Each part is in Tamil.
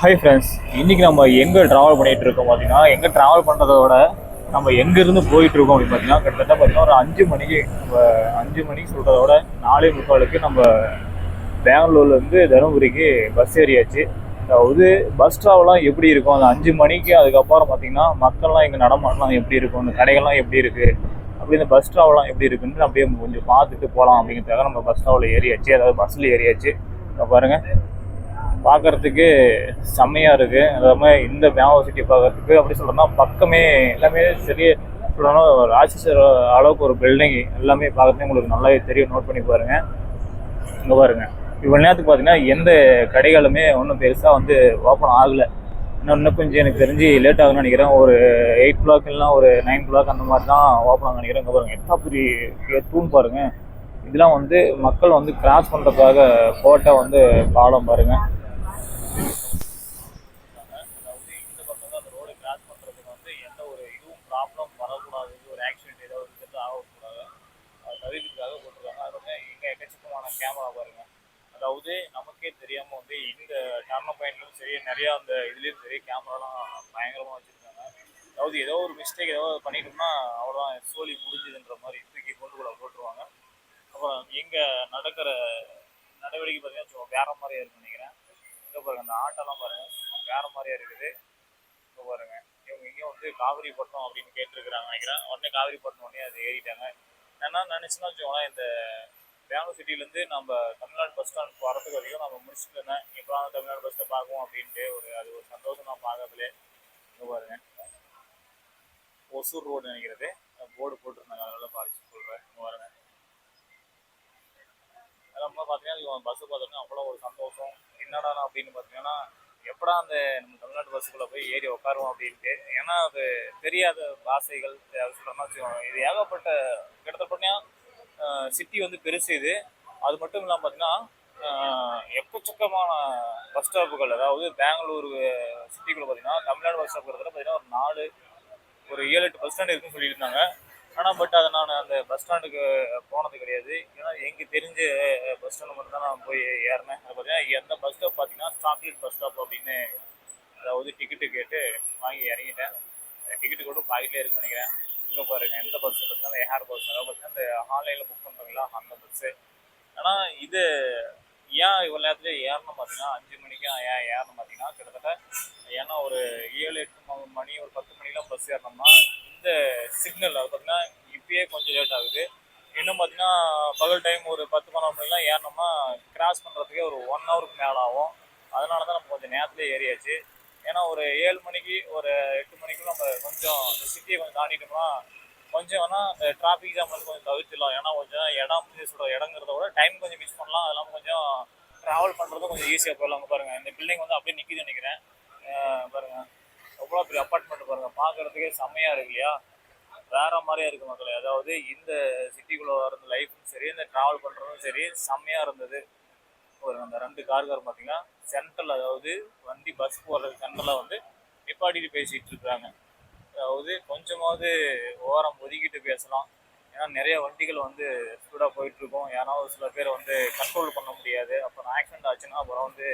ஹாய் ஃப்ரெண்ட்ஸ் இன்றைக்கி நம்ம எங்கே ட்ராவல் பண்ணிகிட்டு இருக்கோம் பார்த்தீங்கன்னா எங்கே ட்ராவல் பண்ணுறதோட நம்ம எங்கேருந்து போயிட்டு இருக்கோம் அப்படின்னு பார்த்தீங்கன்னா கிட்டத்தட்ட பார்த்தீங்கன்னா ஒரு அஞ்சு மணிக்கு நம்ம அஞ்சு மணிக்கு சொல்கிறதோட நாலே முக்காலுக்கு நம்ம பெங்களூர்லேருந்து தருமபுரிக்கு பஸ் ஏறியாச்சு. அதாவது பஸ் ட்ராவலாம் எப்படி இருக்கும்? அந்த அஞ்சு மணிக்கு அதுக்கப்புறம் பார்த்தீங்கன்னா மக்கள்லாம் இங்கே நடமாடலாம் எப்படி இருக்கும்? இந்த கடைகள்லாம் எப்படி இருக்குது அப்படி இந்த பஸ் ட்ராவலாம் எப்படி இருக்குன்னு அப்படியே கொஞ்சம் பார்த்துட்டு போகலாம் அப்படிங்கிறதுக்காக நம்ம பஸ் ட்ராவலில் ஏறியாச்சு. அதாவது பஸ்ஸில் ஏறியாச்சு. பாருங்கள் பார்க்குறதுக்கு செம்மையாக இருக்குது அதாவது இந்த மேவோ சிட்டி பார்க்கறதுக்கு அப்படி சொல்கிறோம்னா பக்கமே எல்லாமே சரிய சொல்லணும்னா ராட்சசர் அளவுக்கு ஒரு பில்டிங் எல்லாமே பார்க்கறதுக்கு உங்களுக்கு நல்லாவே தெரியும். நோட் பண்ணி பாருங்கள் இங்கே பாருங்கள் இவ்வளோ நேரத்துக்கு பார்த்தீங்கன்னா எந்த கடைகளுமே ஒன்றும் பெருசாக வந்து ஓப்பன் ஆகலை. இன்னும் இன்னும் கொஞ்சம் எனக்கு தெரிஞ்சு லேட் ஆகும்னு நினைக்கிறேன். ஒரு எயிட் கிளாக் இல்லைனா ஒரு நைன் கிளாக் அந்த மாதிரி தான் ஓப்பன் ஆகும் நினைக்கிறேன். இங்கே பாருங்கள் எத்தா பெரிய தூண் பாருங்கள் இதெல்லாம் வந்து மக்கள் வந்து கிராஸ் பண்ணுறதுக்காக போட்ட வந்து பாலம் பாருங்கள் அதாவது இந்த பக்கம் தான் அந்த ரோடு கிராஸ் பண்ணுறதுக்கு வந்து எந்த ஒரு இதுவும் ப்ராப்ளம் வரக்கூடாது ஒரு ஆக்சிடென்ட் ஏதோ ஒரு இது ஆகக்கூடாது அது தவிர்க்கிறதுக்காக போட்டிருக்காங்க அது வந்து இங்கே எக்கச்சக்கமான கேமரா பாருங்க. அதாவது நமக்கே தெரியாமல் வந்து இந்த டர்ன பாயிண்ட்லையும் சரி நிறையா அந்த இதுலேயும் சரி கேமராலாம் பயங்கரமாக வச்சுருக்காங்க. அதாவது ஏதோ ஒரு மிஸ்டேக் ஏதோ பண்ணிட்டோம்னா அவ்வளோதான் சோலி முடிஞ்சுதுன்ற மாதிரி தூக்கி கொண்டு கூட போட்டுருவாங்க. அப்புறம் எங்கே நடக்கிற நடவடிக்கை பார்த்தீங்கன்னா வேற மாதிரியா இருக்குன்னு நினைக்கிறேன். இங்கே பாருங்க அந்த ஆட்டோலாம் பாருங்க வேற மாதிரியா இருக்குது. இங்கே பாருங்க இவங்க இங்கே வந்து காவிரிப்பட்டினம் அப்படின்னு கேட்டிருக்கிறாங்க நினைக்கிறேன். உடனே காவிரிப்பட்டினம் உடனே அது ஏறிட்டாங்க. ஏன்னா நினச்சுன்னா வச்சுக்கோங்களேன் இந்த பெங்களூர் சிட்டிலேருந்து நம்ம தமிழ்நாடு பஸ் ஸ்டாண்ட் போகிறதுக்கு வரைக்கும் நம்ம முடிச்சுட்டு இருந்தேன் இப்போ தான் தமிழ்நாடு பஸ் ஸ்டாண்ட் பார்க்குவோம் அப்படின்ட்டு ஒரு அது ஒரு சந்தோஷம் நான் பார்க்கறதுலே இங்கே பாருங்க. ஒசூர் ரோடு நினைக்கிறது. போர்டு போட்டிருந்தாங்க. அதனால பாதிச்சு சொல்கிறேன் இங்கே பாருங்க. அதெல்லாம் பார்த்தீங்கன்னா பஸ்ஸு பார்த்தோம்னா அவ்வளோ ஒரு சந்தோஷம். என்னடா அப்படின்னு பார்த்தீங்கன்னா எப்படா அந்த நம்ம தமிழ்நாட்டு பஸ்ஸுக்குள்ளே போய் ஏறி உட்காருவோம் அப்படின்ட்டு. ஏன்னா அது தெரியாத பாசைகள் அது சொல்கிறோம்னா வச்சுக்கோங்க. இது ஏகப்பட்ட கிட்டத்தட்ட சிட்டி வந்து பெருசு இது. அது மட்டும் இல்லாமல் பார்த்தீங்கன்னா எக்கச்சக்கமான பஸ் ஸ்டாப்புகள் அதாவது பெங்களூர் சிட்டிக்குள்ளே பார்த்தீங்கன்னா தமிழ்நாடு பஸ் ஸ்டாப் இடத்துல பார்த்தீங்கன்னா ஒரு நாலு ஒரு ஏழு எட்டு பஸ் ஸ்டாண்ட் இருக்குன்னு சொல்லியிருந்தாங்க. ஆனால் பட் அதை நான் அந்த பஸ் ஸ்டாண்டுக்கு போனது கிடையாது. ஏன்னா எங்கே தெரிஞ்ச பஸ் ஸ்டாண்டு மட்டும் தான் நான் போய் ஏறினேன். அது பார்த்தீங்கன்னா எந்த பஸ் ஸ்டாப் பார்த்தீங்கன்னா சாக்லேட் பஸ் ஸ்டாப் அப்படின்னு அதாவது டிக்கெட்டு கேட்டு வாங்கி இறங்கிட்டேன். டிக்கெட்டு கூட பாக்கெட்லேயே இருக்குன்னு நினைக்கிறேன். இங்கே பாருங்க எந்த பஸ் பார்த்தீங்கன்னா ஏஆர் பஸ் அதாவது பார்த்தீங்கன்னா இந்த ஆன்லைனில் புக் பண்ணுறீங்களா அந்த பஸ்ஸு ஆனால் இது ஏன் இவ்வளோ நேரத்துல ஏறணும் பார்த்தீங்கன்னா அஞ்சு மணிக்கு ஏன் ஏறணும் பார்த்தீங்கன்னா கிட்டத்தட்ட ஏன்னா ஒரு ஏழு எட்டு மணி ஒரு பத்து மணிலாம் பஸ் ஏறினோம்னா இந்த சிக்னல் அது பார்த்தீங்கன்னா இப்பயே கொஞ்சம் லேட் ஆகுது. இன்னும் பார்த்தீங்கன்னா பகல் டைம் ஒரு பத்து பன்னெண்டு மணிலாம் ஏறினோம்னா கிராஸ் பண்ணுறதுக்கே ஒரு ஒன் ஹவருக்கு மேலே ஆகும் அதனால தான் நம்ம கொஞ்சம் நேரத்தில் ஏறியாச்சு. ஏன்னா ஒரு ஏழு மணிக்கு ஒரு எட்டு மணிக்கு நம்ம கொஞ்சம் இந்த சிட்டியை கொஞ்சம் தாண்டிட்டோம்னா கொஞ்சம் வேணால் இந்த டிராஃபிக் ஜாம் வந்து கொஞ்சம் தவிர்த்துலாம் ஏன்னா கொஞ்சம் இடம் சொல்கிற இடங்கிறத விட டைம் கொஞ்சம் மிஸ் பண்ணலாம். அதெல்லாம் கொஞ்சம் ட்ராவல் பண்ணுறதும் கொஞ்சம் ஈஸியாக போயிடலாம். பாருங்கள் இந்த பில்டிங் வந்து அப்படியே நிற்கிது நினைக்கிறேன். பாருங்கள் எவ்வளோ பெரிய அப்பார்ட்மெண்ட் பாருங்கள் பார்க்கறதுக்கே செம்மையாக இருக்கு இல்லையா? வேற மாதிரியா இருக்கு மக்களே. அதாவது இந்த சிட்டிக்குள்ளே வர லைஃப்பும் சரி இந்த ட்ராவல் பண்ணுறதும் சரி செம்மையாக இருந்தது. போகுது. அந்த ரெண்டு கார்கார் பார்த்தீங்கன்னா சென்ட்ரல் அதாவது வண்டி பஸ் போகிறது சென்ட்ரலில் வந்து நிப்பாட்டிட்டு பேசிகிட்டு இருக்கிறாங்க அதாவது கொஞ்சமாவது ஓரம் ஒதுக்கிட்டு பேசலாம். ஏன்னா நிறைய வண்டிகள் வந்து ஸ்பீடாக போயிட்டுருக்கும் ஏன்னா ஒரு சில பேர் வந்து கண்ட்ரோல் பண்ண முடியாது. அப்புறம் ஆக்சிடென்ட் ஆச்சுன்னா அப்புறம் வந்து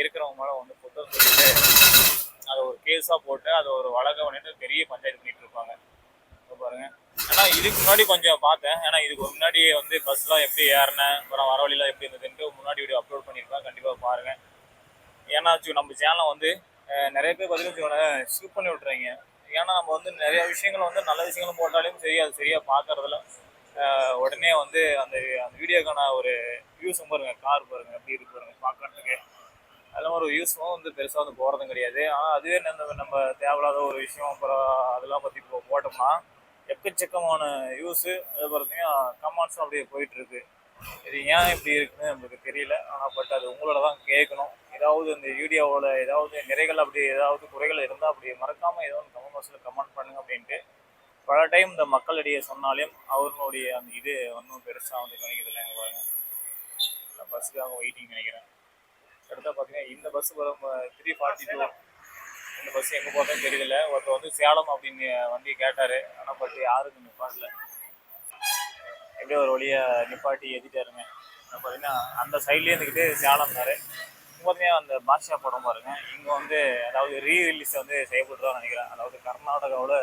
இருக்கிறவங்க மேலே வந்து புத்தகம் சொல்லிட்டு அதை ஒரு கேஸாக போட்டு அதை ஒரு வழக்க பண்ணிட்டு பெரிய பஞ்சாயத்து பண்ணிகிட்டு இருப்பாங்க. பாருங்கள் பாருங்க ஏன்னா இதுக்கு முன்னாடி கொஞ்சம் பார்த்தேன். ஏன்னா இதுக்கு முன்னாடி வந்து பஸ்லாம் எப்படி ஏறினேன் அப்புறம் வர வழிலாம் எப்படி இருந்ததுன்ட்டு முன்னாடி வீடியோ அப்லோட் பண்ணியிருப்பேன் கண்டிப்பாக பாருங்க. ஏன்னா நம்ம சேனலை வந்து நிறைய பேர் பார்த்தீங்கன்னா ஸ்கிப் பண்ணி விட்றீங்க ஏன்னா நம்ம வந்து நிறைய விஷயங்கள் வந்து நல்ல விஷயங்களும் போட்டாலும் சரி அது சரியாக பார்க்கறதில்ல. உடனே வந்து அந்த அந்த வீடியோக்கான ஒரு வியூஸ் பாருங்க கார் பாருங்க அப்படி இருக்கு பாருங்க பார்க்கறதுக்கு. அதெல்லாம் ஒரு வியூஸும் வந்து பெருசாக வந்து போகிறதும் கிடையாது. ஆனால் அதுவே நம்ம நம்ம தேவையில்லாத ஒரு விஷயம் அப்புறம் அதெல்லாம் பற்றி இப்போ போட்டோம்னா எக்கச்சக்கமான யூஸு அது பார்த்தீங்கன்னா கமெண்ட்ஸும் அப்படியே போயிட்டுருக்கு. இது ஏன் இப்படி இருக்குன்னு நம்மளுக்கு தெரியல. ஆனால் பட் அது உங்களோட தான் கேட்கணும். ஏதாவது இந்த வீடியோவோட ஏதாவது நிறைகள் அப்படி ஏதாவது குறைகள் இருந்தால் அப்படி மறக்காமல் ஏதோ ஒன்று கமெண்ட் பாக்ஸில் கமெண்ட் பண்ணுங்க அப்படின்ட்டு. பல டைம் இந்த மக்களிடையே சொன்னாலும் அவர்களுடைய அந்த இது ஒன்றும் பெருசாக வந்து கவனிக்கிறது இல்லைங்க பாருங்க. பஸ்ஸுக்காக வெயிட்டிங் நினைக்கிறேன். அடுத்த பார்த்தீங்கன்னா இந்த பஸ் வரும் த்ரீ ஃபார்ட்டி டூ இந்த பஸ் எங்கே போகிறதுன்னு தெரியல. ஒருத்தர் வந்து சேலம் அப்படின்னு வண்டி கேட்டார். ஆனால் பட் யாருக்கு நிப்பாட்டல? எப்படியோ ஒரு வழியாக நிப்பாட்டி ஏற்றிட்டாருங்க பார்த்தீங்கன்னா அந்த சைட்லேயே இருந்துக்கிட்டு சேலம் தார் பார்த்தீங்கன்னா அந்த பாஷா படம் பாருங்க. இங்கே வந்து அதாவது ரீ ரிலீஸ் வந்து செய்யப்படுறதா நினைக்கிறேன். அதாவது கர்நாடகாவில்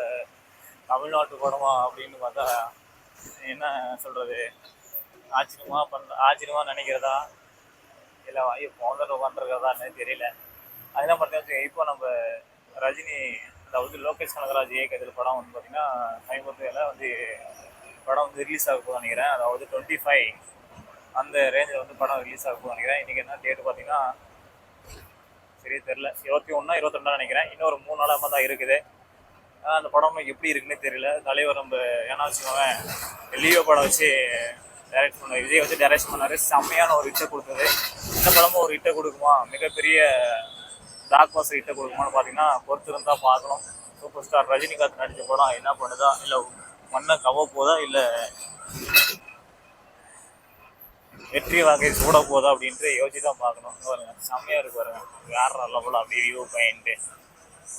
தமிழ்நாட்டு படமா அப்படின்னு பார்த்தா என்ன சொல்கிறது ஆச்சரியமாக பண்ணுற ஆச்சரியமாக நினைக்கிறதா? இல்லை வாங்கி போன உட்காந்துருக்கிறதான்னு தெரியல. அதெல்லாம் பார்த்தீங்கன்னா இப்போ நம்ம ரஜினி அதாவது லோகேஷ் கனகராஜ் இயக்கத்தில் படம் வந்து பார்த்தீங்கன்னா சமீபத்தில் வந்து படம் வந்து ரிலீஸ் ஆக போகுது நினைக்கிறேன். அதாவது டுவெண்ட்டி ஃபைவ் அந்த ரேஞ்சில் வந்து படம் ரிலீஸ் ஆக போது நினைக்கிறேன். இன்றைக்கி என்ன டேட்டு பார்த்தீங்கன்னா சரியே தெரில இருபத்தி ஒன்றா இருபத்தொன்னா நினைக்கிறேன். இன்னும் ஒரு மூணு நாளாக தான் இருக்குது. அந்த படம் எப்படி இருக்குன்னு தெரியல. தலைவர் நம்ம ஏன்னா வச்சுக்கோங்க லியோ படம் வச்சு டைரக்ட் பண்ண விஜய் வச்சு டைரக்ஷன் பண்ணார். செம்மையான ஒரு ஹிட்டை கொடுத்தது. இந்த படமும் ஒரு ஹிட்டை கொடுக்குமா? மிகப்பெரிய பிளாக் பாஸ்டர் கிட்ட கொடுக்குமான்னு பார்த்தீங்கன்னா பொறுத்திருந்தா பார்க்கணும். சூப்பர் ஸ்டார் ரஜினிகாந்த் நடிச்ச படம் என்ன பண்ணுதா? இல்லை மண்ணை கவ போதா? இல்லை வெற்றி வகை சூட போதா? அப்படின்ட்டு யோசிச்சு தான் பார்க்கணும் பாருங்க செம்மையாக இருக்கு பாருங்க. வேற லெவலில் அப்படி வியூ பாயிண்ட்டு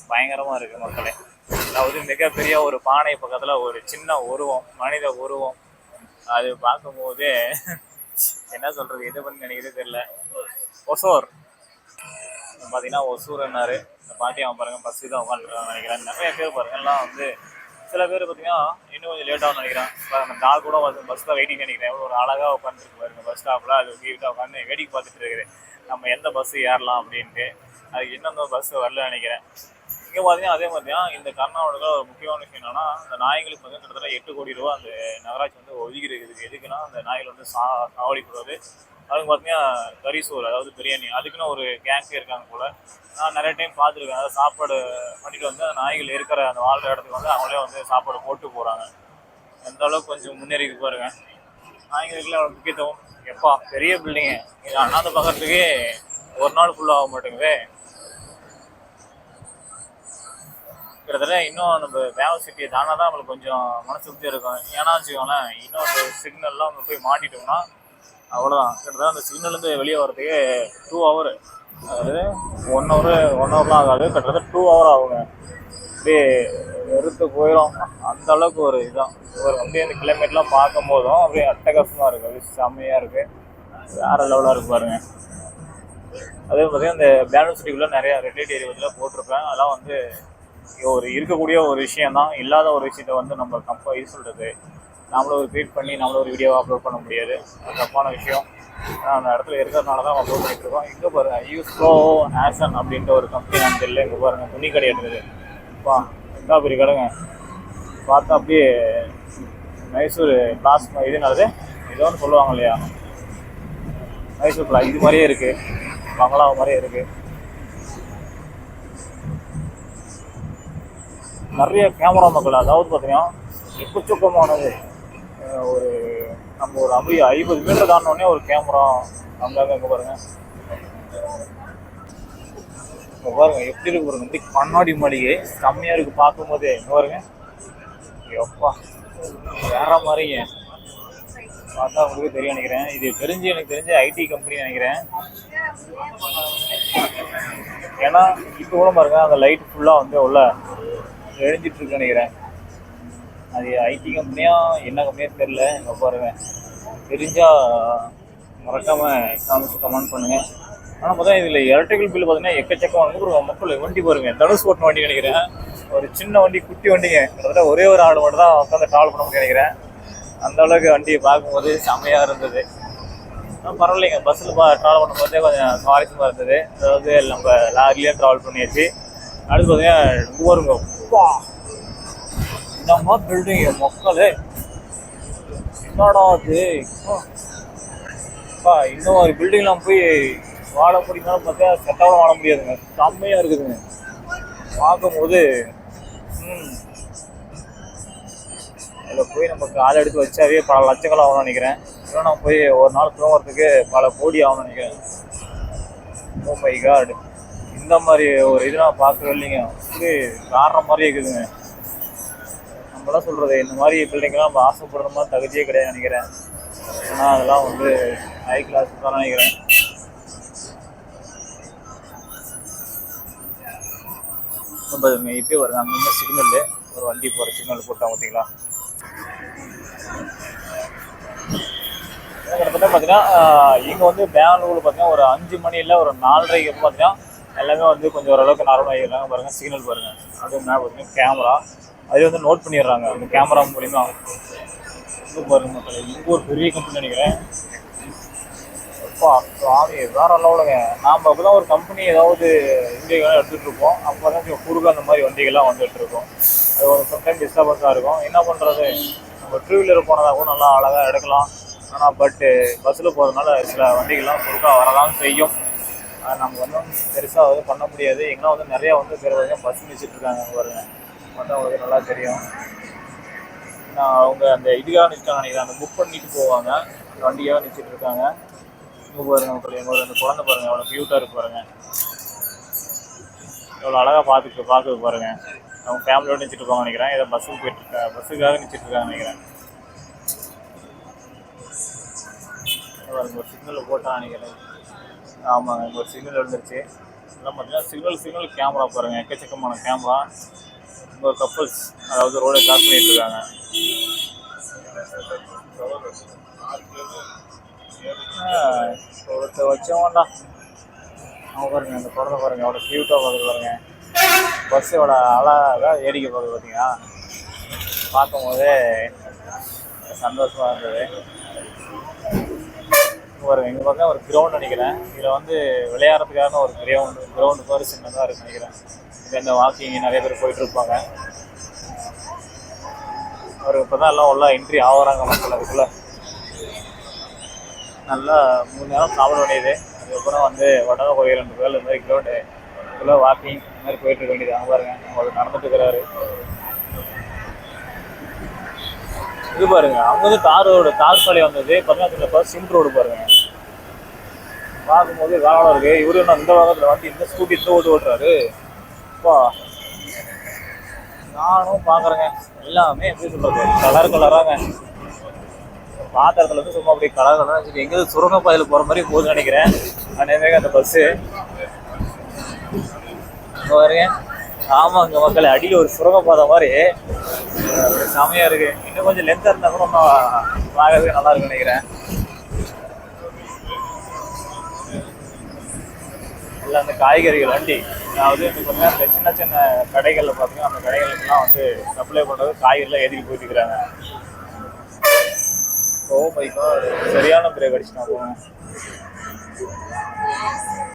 பயங்கரமாக இருக்கு மக்களே. அதாவது மிகப்பெரிய ஒரு பானை பக்கத்தில் ஒரு சின்ன உருவம் மனித உருவம். அது பார்க்கும்போது என்ன சொல்றது? எது பண்ணி நினைக்கிறது தெரியல. ஒசோர். பார்த்தீங்கன்னா ஒசூர்னாரு இந்த பாட்டி அவன் பாருங்க பஸ் தான் உட்காந்துருக்காங்க நினைக்கிறேன். நிறைய பேர் பாருங்க எல்லாம் வந்து சில பேர் பார்த்தீங்கன்னா இன்னும் கொஞ்சம் லேட்டாகும் நினைக்கிறேன். அந்த டாக் கூட வந்து பஸ் வெயிட்டிங் நினைக்கிறேன். எவ்வளோ ஒரு அழகாக உட்காந்துருக்கு பாருங்க பஸ் ஸ்டாப்பில் அது வீட்டாக உட்காந்து வேடிக்கை பார்த்துட்டு இருக்குது. நம்ம எந்த பஸ் ஏறலாம் அப்படின்ட்டு. அதுக்கு இன்னும் பஸ் வரல நினைக்கிறேன். இங்கே பார்த்தீங்கன்னா அதே மாதிரி தான் இந்த கர்நாடகாவில் ஒரு முக்கியமான விஷயம் என்னன்னா இந்த நாய்களுக்கு வந்து கிட்டத்தட்ட எட்டு கோடி ரூபா அந்த நகராட்சி வந்து ஒதுக்கி இருக்குது எதுக்குன்னா அந்த நாய்கள் வந்து சா சாவடிக்கூடாது அதுக்கு பார்த்தீங்கன்னா கறி சோறு அதாவது பிரியாணி. அதுக்குன்னு ஒரு கேங்கே இருக்காங்க போல். நான் நிறைய டைம் பார்த்துருக்கேன். அதாவது சாப்பாடு பண்ணிட்டு வந்து அந்த நாய்கள் இருக்கிற அந்த வாழ்கிற இடத்துக்கு வந்து அவங்களே வந்து சாப்பாடு போட்டு போகிறாங்க எந்த அளவுக்கு கொஞ்சம் முன்னேறி பாருங்க. நாய்களுக்குலாம் அவ்வளோ முக்கியத்துவம் எப்பா? பெரிய பில்டிங்கு இது அண்ணாந்த பக்கத்துக்கே ஒரு நாள் ஃபுல்லாக ஆக மாட்டேங்குதே. கிட்டத்தட்ட இன்னும் நம்ம வேவல் சிட்டியை தானா தான் நம்மளுக்கு கொஞ்சம் மனசு திருப்தி இருக்கும். ஏன்னா வச்சுக்கோங்களேன் இன்னும் அந்த சிக்னல்லாம் நம்ம போய் மாட்டிட்டோம்னா அவ்வளோதான் கிட்டத்தட்ட அந்த சிக்னல்லேருந்து வெளியே வரதுக்கு டூ ஹவர் அதாவது ஒன் ஹவர் ஒன் ஹவர்லாம் ஆகாது. கிட்டத்தட்ட டூ ஹவர் ஆகுங்க. அப்படியே வெறுத்து போயிடும் அந்த அளவுக்கு ஒரு இதுதான் ஒரு வந்து இந்த கிளைமேட்லாம் பார்க்கும் போதும் அப்படியே அட்டகாசமாக இருக்குது அப்படியே செம்மையாக இருக்குது வேறு லெவலாக இருக்கு பாருங்க. அதே பார்த்தீங்கன்னா இந்த பேலன்ஸ் சிட்டிக்குள்ளே நிறையா ரெட்டேட் ஏரியா போட்டிருப்பேன் அதெல்லாம் வந்து ஒரு இருக்கக்கூடிய ஒரு விஷயம் தான் இல்லாத ஒரு விஷயத்த வந்து நம்ம கம்ப இது சொல்கிறது நம்மளும் ஒரு க்ரியேட் பண்ணி நம்மளும் ஒரு வீடியோவை அப்லோட் பண்ண முடியாது. தப்பான விஷயம். அந்த இடத்துல இருக்கிறதுனால தான் அப்லோட் பண்ணிட்டு இருக்கோம். இங்கே பாருங்க யூஸ்லோ நேஷன் அப்படின்ற ஒரு கம்பெனி நான் இல்லை இங்கே பாருங்க துணி கடை இருக்குது எந்த பெரிய கடைங்க. பார்த்தா அப்படியே மைசூர் கிளாஸ் இது ஏதோ ஒன்று சொல்லுவாங்க இல்லையா? மைசூர் கிளாஸ் இது மாதிரியே இருக்குது பங்களா மாதிரியே இருக்குது நிறைய கேமரா மக்கள் அதாவது பார்த்தீங்கன்னா எக்கச்சக்கமானது ஒரு நம்ம ஒரு ஐம்பது ஐம்பது மீட்டர் தாண்டோடனே ஒரு கேமரா அங்கங்க இங்கே பாருங்கள் இங்க பாருங்கள் எப்படி இருக்கு பாருங்க. இப்படி கண்ணாடி மாளிகை கம்மியாக இருக்குது பார்க்கும்போதே. இங்க பாருங்க. எப்பா வேற மாதிரிங்க. பார்த்தா உங்களுக்கு தெரியும் நினைக்கிறேன். இது தெரிஞ்சு எனக்கு தெரிஞ்ச ஐடி கம்பெனி நினைக்கிறேன். ஏன்னா இப்போ கூட பாருங்க அந்த லைட் ஃபுல்லாக வந்து உள்ள எரிஞ்சிட்டு இருக்கு நினைக்கிறேன். அது ஐடி கம்பெனியா என்ன கம்பெனியா தெரில இங்கே பாருவேன் தெரிஞ்சா மறக்காம காமிச்சு கமெண்ட் பண்ணுங்க. ஆனால் பார்த்தா இதில் எலக்ட்ரிக்கல் பில் பார்த்தீங்கன்னா எக்கச்சக்கம் வந்து ஒரு மக்கள் வண்டி பாருங்க. தனுஷ் ஓட்டின வண்டி நினைக்கிறேன். ஒரு சின்ன வண்டி குட்டி வண்டிங்க. கிட்டத்தட்ட ஒரே ஒரு ஆள் மட்டும் தான் உட்காந்து ட்ராவல் பண்ண முடியும் நினைக்கிறேன். அந்த அளவுக்கு வண்டியை பார்க்கும்போது செம்மையாக இருந்தது. பரவாயில்லைங்க. பஸ்ஸில் ட்ராவல் பண்ணும்போதே கொஞ்சம் சுவாரஸ்யமாக இருந்தது. அதாவது நம்ம லாரிலேயே ட்ராவல் பண்ணியாச்சு. அடுத்து பார்த்தீங்கன்னா ஊருங்க. அப்பா என்னம்மா பில்டிங் மக்களே. என்னடா அது அப்பா இன்னும் ஒரு பில்டிங்லாம் போய் வாழ முடியுமான்னு பார்த்தா செட்டாவோட வாழ முடியாதுங்க. செம்மையாக இருக்குதுங்க. பார்க்கும்போது ம். அதில் போய் நம்ம கால் எடுத்து வச்சாவே பல லட்சங்கள் ஆகணும் நினைக்கிறேன். இன்னும் நான் போய் ஒரு நாள் தூங்குறதுக்கு பல கோடி ஆகணும்னு நினைக்கிறேன். ஓ மை கார்டு இந்த மாதிரி ஒரு இதெல்லாம் பார்க்கவே இல்லைங்க. வந்து காரணம் மாதிரி இருக்குதுங்க. நம்மளாம் சொல்கிறது இந்த மாதிரி பில்டிங்லாம் நம்ம ஆசைப்படுற மாதிரி தகுதியே கிடையாது நினைக்கிறேன். ஆனால் அதெல்லாம் வந்து ஹை கிளாஸ் தான் நினைக்கிறேன். நம்ம இப்பயே வருது. அங்கங்கே சிக்னல் ஒரு வண்டி போகிற சிக்னல் போட்டோம் பார்த்தீங்களா கிட்டத்தட்ட பார்த்தீங்கன்னா இங்கே வந்து பெங்களூர்ல பார்த்தீங்கன்னா ஒரு அஞ்சு மணியில் ஒரு நாலரைக்கு பார்த்தீங்கன்னா எல்லாமே வந்து கொஞ்சம் ஓரளவுக்கு நார்மல் ஆகிடுறாங்க பாருங்கள் சிக்னல் பாருங்கள் அது என்ன பார்த்தீங்கன்னா கேமரா அது வந்து நோட் பண்ணிடுறாங்க. அந்த கேமரா மூலிமா இது பாருங்க மக்கள் இங்கே ஒரு பெரிய கம்பெனி நினைக்கிறேன். அப்பா சுவாமி வேற நாம் அப்போ தான் ஒரு கம்பெனி ஏதாவது இந்தியா எடுத்துகிட்டு இருப்போம். அப்போ தான் கொஞ்சம் குறுக்க அந்த மாதிரி வண்டிகள்லாம் வந்துட்டு அது ஒரு சம்டைம் டிஸ்டர்பன்ஸாக இருக்கும். என்ன பண்ணுறது நம்ம டூ வீலர் போனதாக கூட நல்லா அழகாக எடுக்கலாம். ஆனால் பட்டு பஸ்ஸில் போகிறதுனால சில வண்டிகள்லாம் குறுக்கா வரதான் செய்யும். நம்ம ஒன்றும் பெருசாக வந்து பண்ண முடியாது. எங்கன்னா வந்து நிறையா வந்து பேர் வந்து பஸ் இருக்காங்க பாருங்க. பார்த்தா அவங்களுக்கு நல்லா தெரியும். நான் அவங்க அந்த இதுக்காக நிற்காங்க நினைக்கிறேன். அந்த புக் பண்ணிட்டு போவாங்க. வண்டியாக வண்டிக்காக இருக்காங்க. இங்கே பாருங்க மக்கள் எங்களோட அந்த குழந்தை பாருங்க. அவ்வளோ க்யூட்டாக இருக்கு பாருங்க. எவ்வளோ அழகாக பார்த்துட்டு பார்க்குது பாருங்க. அவங்க ஃபேமிலியோடு நிறுத்திட்டு இருப்பாங்க நினைக்கிறேன். ஏதோ பஸ்ஸுக்கு போயிட்டு பஸ்ஸுக்காக நிறுத்திட்டு இருக்காங்க நினைக்கிறேன். ஒரு சிக்னலில் போட்டான் நினைக்கிறேன். ஆமாங்க இங்க ஒரு சிக்னல் விழுந்துருச்சு இதெல்லாம் பார்த்தீங்கன்னா சிக்னல் சிக்னல் கேமரா பாருங்க. எக்கச்சக்கமான கேமரா இங்க ஒரு கப்பல்ஸ் அதாவது ரோடை கிராஸ் பண்ணிட்டு இருக்காங்க. ஒருத்த வச்சவன்டா. அவன் பாருங்க அந்த குழந்தை பாருங்க. அவட கியூட்டாக பார்க்க பாருங்க. பஸ்ஸோட அழகாக ஏடிக்கை பார்க்க பார்த்தீங்கன்னா பார்க்கும் போதே சந்தோஷமாக இருந்தது. ஒரு எங்கள் பக்கம் ஒரு கிரவுண்ட் நினைக்கிறேன் இதில் வந்து விளையாடுறதுக்கான ஒரு கிரவுண்டு கிரவுண்டு மாதிரி சின்னதாக இருக்கு நினைக்கிறேன். இங்கே இந்த வாக்கிங் நிறைய பேர் போயிட்டு இருப்பாங்க. அவர் இப்போ தான் எல்லாம் உள்ள என்ட்ரி ஆகுறாங்க மக்கள் அதுக்குள்ள. நல்லா மூணு நேரம் சாப்பிட வேண்டியது. அதுக்கப்புறம் வந்து வடக கோயில் ரெண்டு பேர் இந்த மாதிரி கிரவுண்டு இதுக்குள்ளே வாக்கிங் இந்த மாதிரி போயிட்டு இருக்க வேண்டியது. அங்கே பாருங்க அவர் நடந்துட்டு இருக்கிறாரு. இது பாருங்க. அங்க வந்து தார் ரோடு தார் சாலை வந்தது. பதினாறு பஸ் சிம் ரோடு பாருங்க. பார்க்கும்போது வேலை இருக்கு. இவரு என்ன இந்த வாரத்தில் வந்து இந்த ஸ்கூட்டி இந்த ஓட்டு ஓட்டுறாரு. அப்பா. நானும் பார்க்குறேங்க. எல்லாமே எப்படி சொல்றது? கலர் கலராங்க பாத்திரத்துல வந்து சும்மா அப்படியே கலர் கலராக சரி எங்கேயாவது சுரங்க பாதையில் போகிற மாதிரி போகுதுன்னு நினைக்கிறேன். அநேகமாக அந்த பஸ்ஸு இங்கே பாருங்க. ஆமாங்க மக்கள் அடியில் ஒரு சுரங்க பாதை மாதிரி. செமையா இருக்கு. இன்னும் கொஞ்சம் லென்த்தாக இருந்தால் கூட இன்னும் பார்க்கறதுக்கு நல்லா இருக்கும்னு நினைக்கிறேன். இல்லை அந்த காய்கறிகள் வண்டி அதாவது வந்து பார்த்தீங்கன்னா இந்த சின்ன சின்ன கடைகளில் பார்த்தீங்கன்னா அந்த கடைகளுக்கெல்லாம் வந்து சப்ளை பண்ணுறது காய்கறிலாம் எதுக்கு போயிட்டு இருக்கிறாங்க. Oh ஓ மை சரியான பிரேக் அடிச்சுனா போங்க